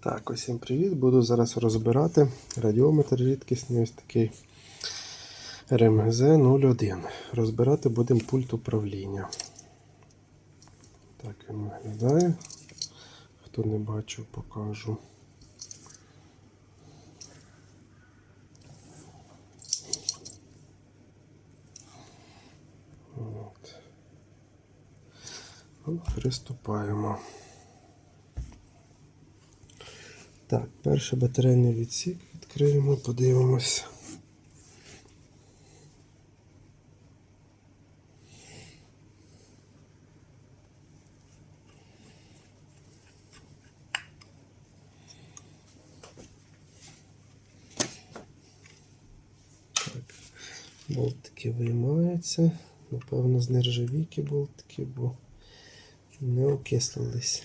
Так, усім привіт. Буду зараз розбирати радіометр рідкісний ось такий РМГЗ 01. Розбирати будемо пульт управління. Так він виглядає. Хто не бачив, покажу. От. Ну, Приступаємо. Так, перший батарейний відсік відкриємо, подивимось. Так, болтики виймаються. Напевно, з нержавійки болтики, бо не окислились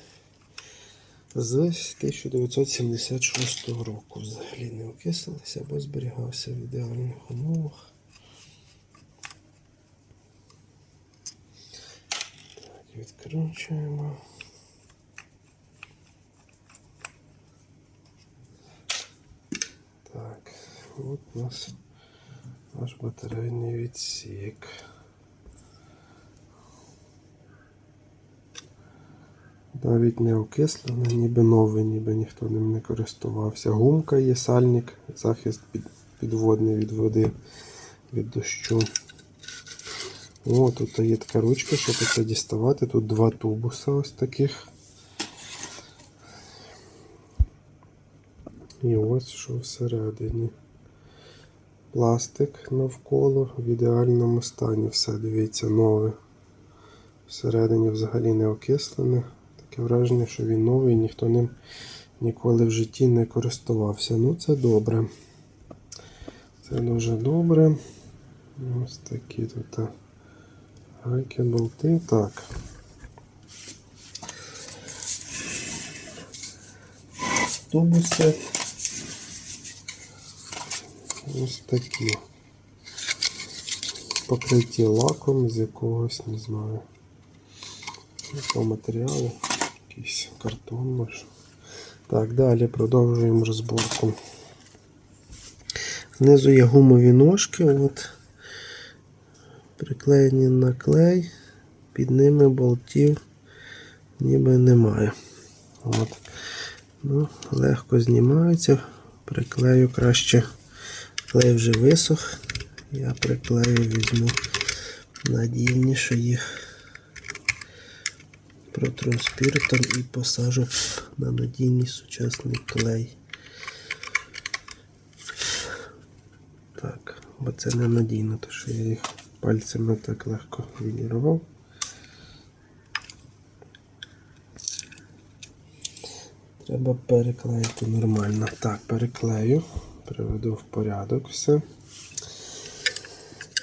з 1976 року взагалі не окислилися або зберігався в ідеальних умовах. Так, відкручуємо. Так, от у нас наш батарейний відсік. Навіть не окислений, ніби новий, ніби ніхто ним не користувався. Гумка є, сальник, захист під, підводний від води, від дощу. О, тут є така ручка, щоб це діставати. Тут два тубуса ось таких. І ось що всередині. Пластик навколо в ідеальному стані. Все, дивіться, нове. Всередині взагалі не окислене. Таке враження, що він новий, ніхто ним ніколи в житті не користувався. Ну, це добре. Це дуже добре. Ось такі тут гайки, болти. Так. Тубуси. Ось такі. Покриті лаком з якогось, не знаю. Якого матеріалу, якийсь картон може. Так, далі продовжуємо розборку. Знизу є гумові ножки, от, приклеєні на клей, під ними болтів ніби немає. От. Ну, легко знімаються, приклею краще. Клей вже висох. Я приклею, візьму надійніше їх протру спіртом і посажу на надійний сучасний клей. Так, бо це не надійно, то що я їх пальцями так легко відірвав. Треба переклеїти нормально. Так, переклею, приведу в порядок все.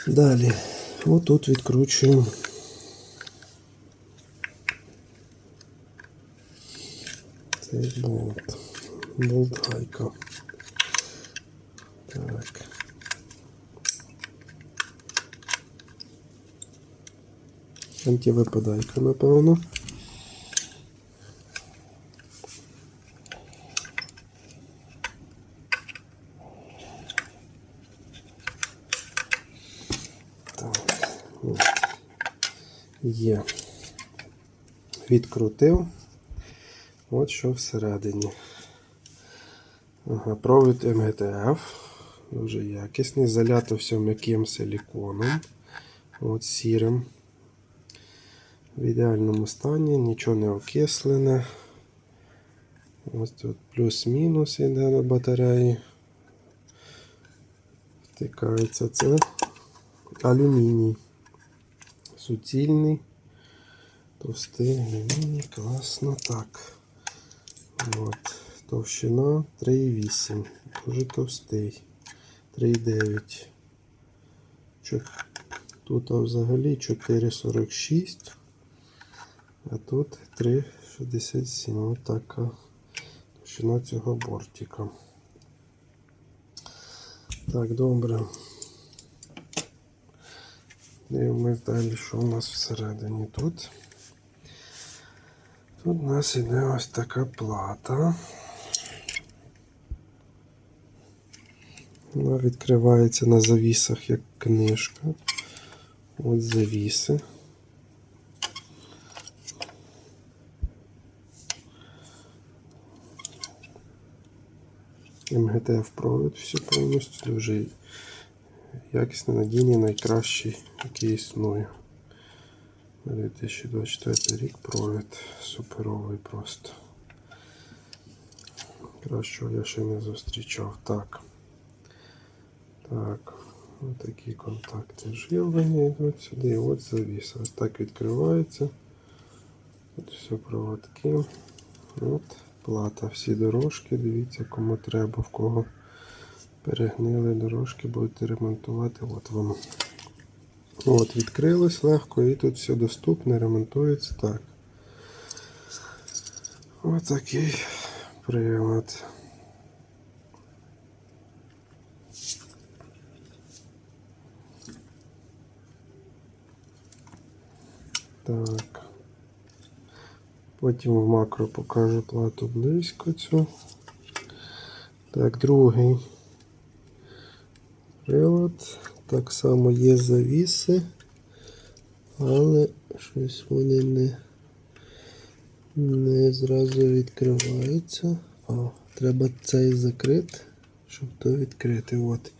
Далі, отут відкручуємо цей болт. Так. Антивипадайка, напевно. Так. Є. Відкрутив. От що всередині. Ага, провід МГТФ. Дуже якісний. Залято все м'яким силіконом. От сірим. В ідеальному стані, нічого не окислене. Ось тут плюс-мінус іде на батареї. Втикається це алюміній. Суцільний. Товстий алюміній, класно. Так. От. Товщина 3,8. Дуже товстий. 3,9. Чо- Тут взагалі 4,46. А тут 3,67. Ось така товщина цього бортика. Так, добре. Дивимось далі, що у нас всередині тут. Тут у нас іде ось така плата. Вона відкривається на завісах як книжка. От завіси. МГТФ провід все повністю дуже якісно надійний, найкращий, який існує. 2024 рік провід суперовий просто. Кращого я ще не зустрічав. Так. Так. Такі контакти живлення йдуть сюди. От завіса. Ось так відкривається. Тут все проводки. От плата. Всі дорожки. Дивіться, кому треба, в кого перегнили дорожки, будете ремонтувати. От вам. От, відкрилось легко і тут все доступне, ремонтується так. Ось такий прилад. Так. Потім в макро покажу плату близько цю. Так, другий прилад. Так само є завіси, але щось вони не, не зразу відкриваються. А, треба цей закрити, щоб то відкрити. От.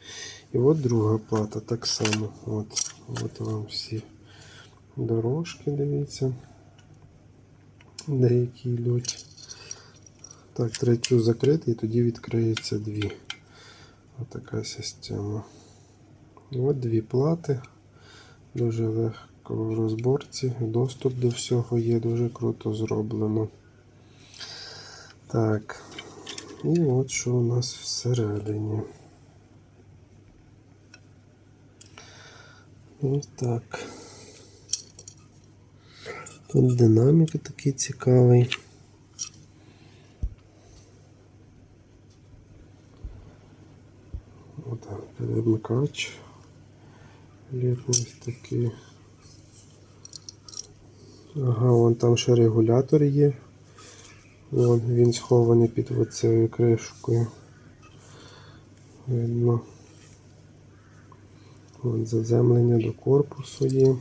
І от друга плата так само. От, от вам всі дорожки, дивіться. Деякі йдуть. Так, третю закрити і тоді відкриється дві. Отака система. От дві плати. Дуже легко в розборці. Доступ до всього є, дуже круто зроблено. Так. І от що у нас всередині. Ось так. Тут динамік такий цікавий. Отак, перемикач. Ось такий. Ага, вон там ще регулятор є. Вон він схований під оцею кришкою. Видно. Вон заземлення до корпусу є.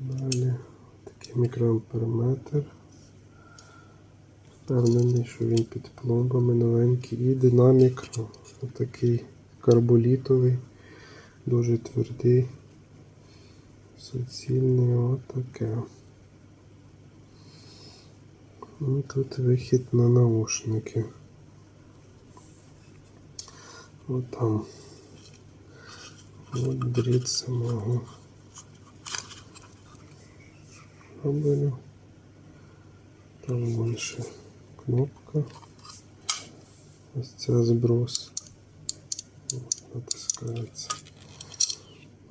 Далі такий мікроамперметр. Впевнений, що він під пломбами новенький. І динамік такий карболітовий, дуже твердий, суцільний, отаке. І тут вихід на наушники. От там. От дріт самого кабелю. Там ще кнопка. Ось ця зброс. Натискається.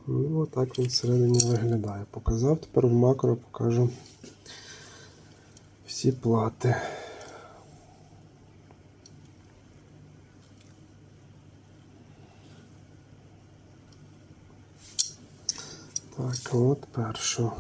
Ну, отак він всередині виглядає. Показав, тепер в макро покажу всі плати. Так, от першу.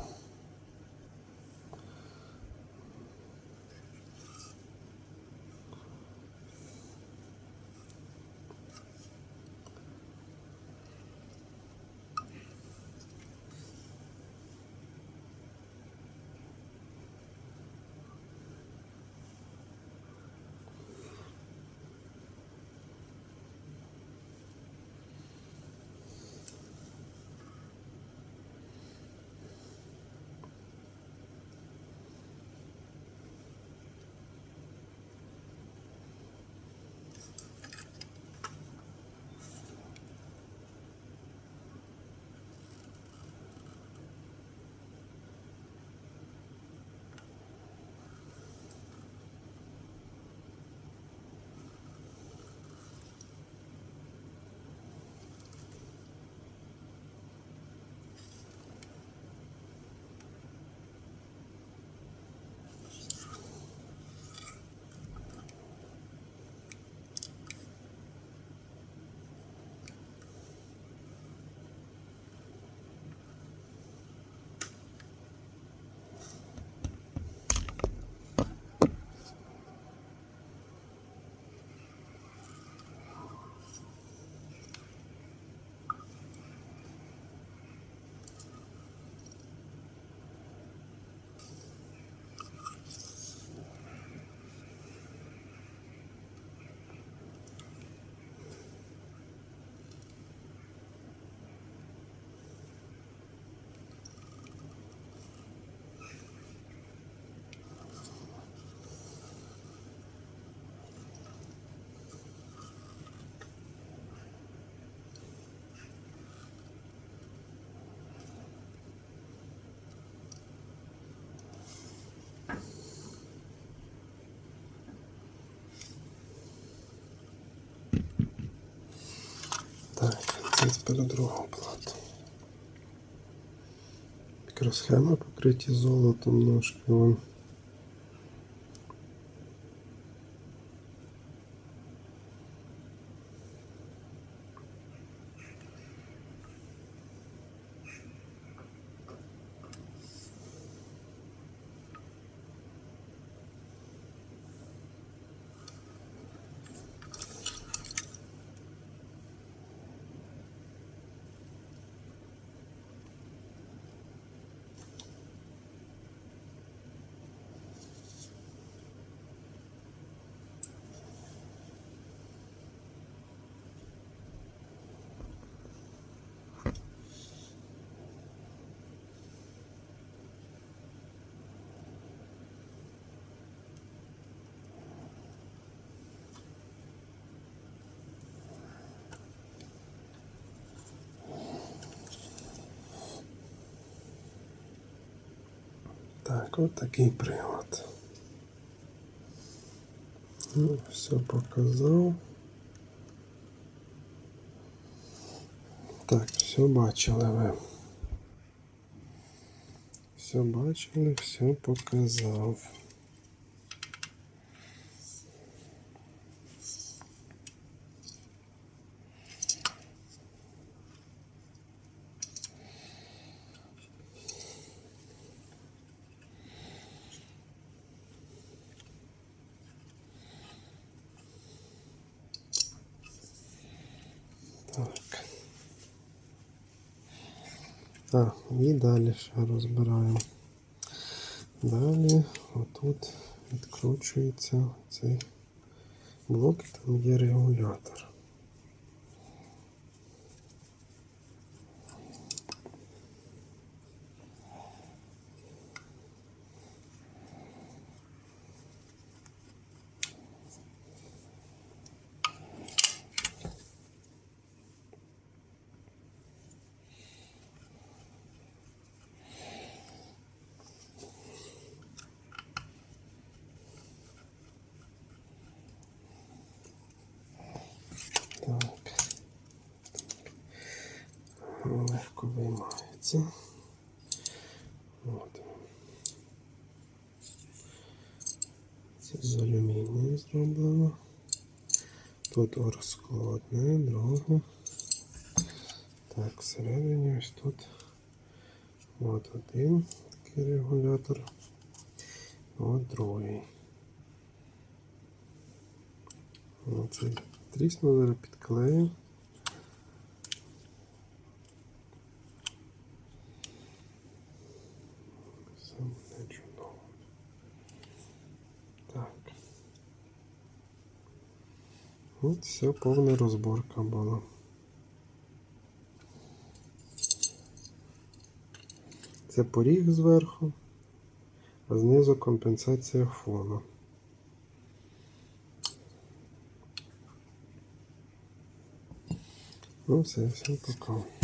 Тепер другу плату. Мікросхема покриті золотом ножки. Вон. Так, от такий прилад. Ну, все показав. Так, все бачили ви. Все бачили, все показав. А, і далі ще розбираємо. Далі отут відкручується цей блок, там є регулятор. Так. Легко виймається. От. Це з алюмінію зроблено. Тут розкладне, друге. Так, всередині ось тут. От один такий регулятор. От другий. Оце тріснув, зараз підклею. Все буде чудово. Так. От все, повна розборка була. Це поріг зверху, а знизу компенсація фону. Ну, все, все пока.